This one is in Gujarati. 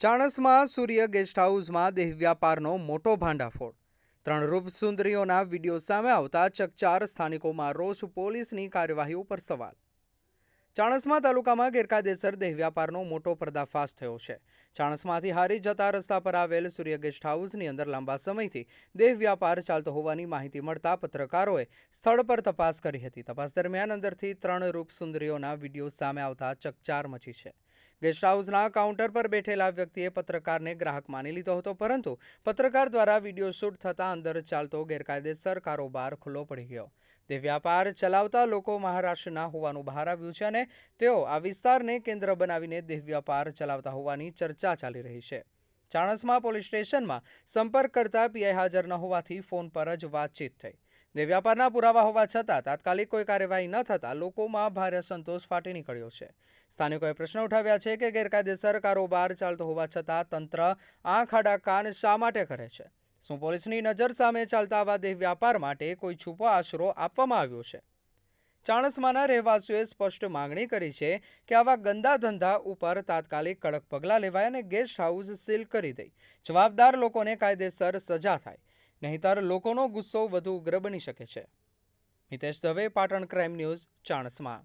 ચાણસમાં સૂર્ય ગેસ્ટ હાઉસમાં દેહ વ્યાપારનો મોટો ભાંડાફોડ. ત્રણ રૂપ સુંદરીઓના વીડિયો સામે આવતા ચકચાર સ્થાનિકોમાં રોષ, પોલીસની કાર્યવાહી ઉપર સવાલ. ચાણસમા તાલુકામાં ગેરકાયદેસર દેહ વ્યાપારનો મોટો પર્દાફાશ થયો છે. ચાણસમાંથી હારી જતા રસ્તા પર આવેલ સૂર્ય ગેસ્ટ હાઉસની અંદર લાંબા સમયથી દેહ વ્યાપાર ચાલતો હોવાની માહિતી મળતા પત્રકારોએ સ્થળ પર તપાસ કરી હતી. તપાસ દરમિયાન અંદરથી ત્રણ રૂપ સુંદરીઓના વીડિયો સામે આવતા ચકચાર મચી છે. ગેસ્ટ હાઉસના કાઉન્ટર પર બેઠેલા વ્યક્તિએ પત્રકારને ગ્રાહક માની લીધો હતો, પરંતુ પત્રકાર દ્વારા વીડિયો શૂટ થતાં અંદર ચાલતો ગેરકાયદેસર કારોબાર ખુલ્લો પડી ગયો. તે વ્યાપાર ચલાવતા લોકો મહારાષ્ટ્રના હોવાનું બહાર આવ્યું છે અને તેઓ આ વિસ્તારને કેન્દ્ર બનાવીને દેહ વ્યાપાર ચલાવતા હોવાની ચર્ચા ચાલી રહી છે. ચાણસમા પોલીસ સ્ટેશનમાં સંપર્ક કરતા પીઆઈ હાજર ન હોવાથી ફોન પર જ વાતચીત થઈ. દેહ વ્યાપારના પુરાવા હોવા છતાં તાત્કાલિક કોઈ કાર્યવાહી ન થતાં લોકોમાં ભારે સંતોષ ફાટી નીકળ્યો છે. સ્થાનિકોએ પ્રશ્ન ઉઠાવ્યા છે કે ગેરકાયદેસર કારોબાર ચાલતો હોવા છતાં તંત્ર આંખ, આડા, કાન શા માટે કરે છે? શું પોલીસની નજર સામે ચાલતા આવા દેહ વ્યાપાર માટે કોઈ છૂપો આશરો આપવામાં આવ્યો છે? ચાણસમાના રહેવાસીઓએ સ્પષ્ટ માંગણી કરી છે કે આવા ગંદા ધંધા ઉપર તાત્કાલિક કડક પગલાં લેવાય અને ગેસ્ટ હાઉસ સીલ કરી દઈ જવાબદાર લોકોને કાયદેસર સજા થાય. નહીંતર લોકોનો ગુસ્સો વધુ ઉગ્ર બની શકે છે. Mitesh Dave Patan crime news Chanasma.